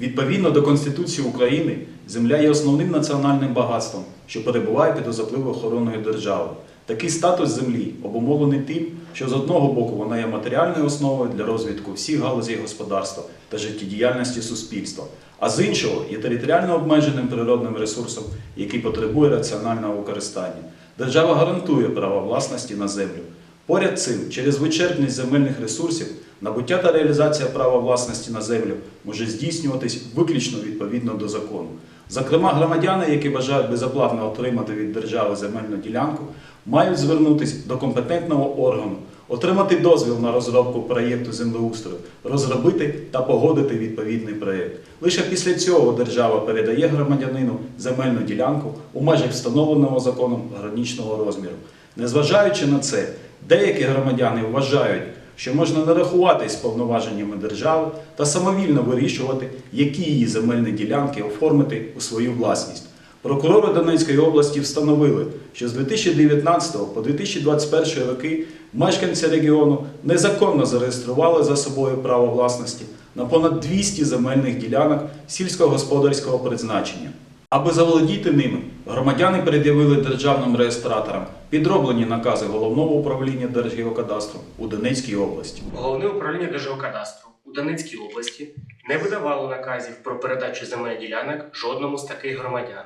Відповідно до Конституції України, земля є основним національним багатством, що перебуває під особливою охороною держави. Такий статус землі обумовлений тим, що з одного боку вона є матеріальною основою для розвитку всіх галузей господарства та життєдіяльності суспільства, а з іншого є територіально обмеженим природним ресурсом, який потребує раціонального використання. Держава гарантує право власності на землю. Поряд цим, через вичерпність земельних ресурсів, набуття та реалізація права власності на землю може здійснюватись виключно відповідно до закону. Зокрема, громадяни, які бажають безоплатно отримати від держави земельну ділянку, мають звернутися до компетентного органу, отримати дозвіл на розробку проєкту землеустрою, розробити та погодити відповідний проєкт. Лише після цього держава передає громадянину земельну ділянку у межах встановленого законом граничного розміру. Незважаючи на це, деякі громадяни вважають, що можна не рахуватись повноваженнями держави та самовільно вирішувати, які її земельні ділянки оформити у свою власність. Прокурори Донецької області встановили, що з 2019 по 2021 роки мешканці регіону незаконно зареєстрували за собою право власності на понад 200 земельних ділянок сільськогосподарського призначення. Аби заволодіти ними, громадяни пред'явили державним реєстраторам підроблені накази головного управління Держгеокадастру у Донецькій області. Головне управління Держгеокадастру у Донецькій області не видавало наказів про передачу земельних ділянок жодному з таких громадян.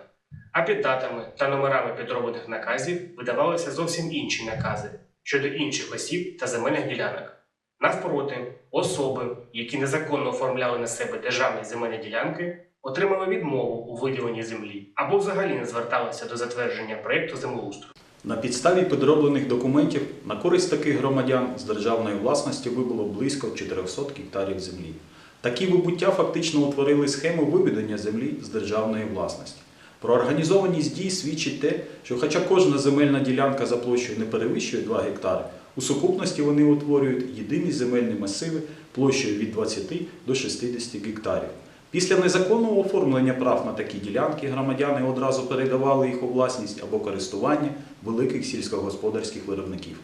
А під датами та номерами підроблених наказів видавалися зовсім інші накази щодо інших осіб та земельних ділянок. Навпроти, особи, які незаконно оформляли на себе державні земельні ділянки, отримали відмову у виділенні землі або взагалі не зверталися до затвердження проєкту землеустрою. На підставі підроблених документів на користь таких громадян з державної власності вибуло близько 400 гектарів землі. Такі вибуття фактично утворили схему виведення землі з державної власності. Про організованість дій свідчить те, що хоча кожна земельна ділянка за площею не перевищує 2 гектари, у сукупності вони утворюють єдині земельні масиви площею від 20 до 60 гектарів. Після незаконного оформлення прав на такі ділянки громадяни одразу передавали їх у власність або користування великих сільськогосподарських виробників.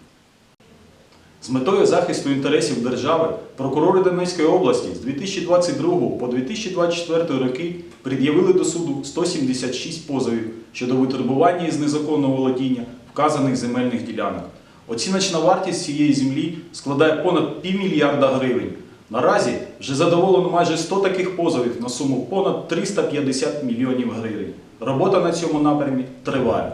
З метою захисту інтересів держави прокурори Донецької області з 2022 по 2024 роки пред'явили до суду 176 позовів щодо витребування із незаконного володіння вказаних земельних ділянок. Оціночна вартість цієї землі складає понад півмільярда гривень. Наразі вже задоволено майже 100 таких позовів на суму понад 350 мільйонів гривень. Робота на цьому напрямі триває.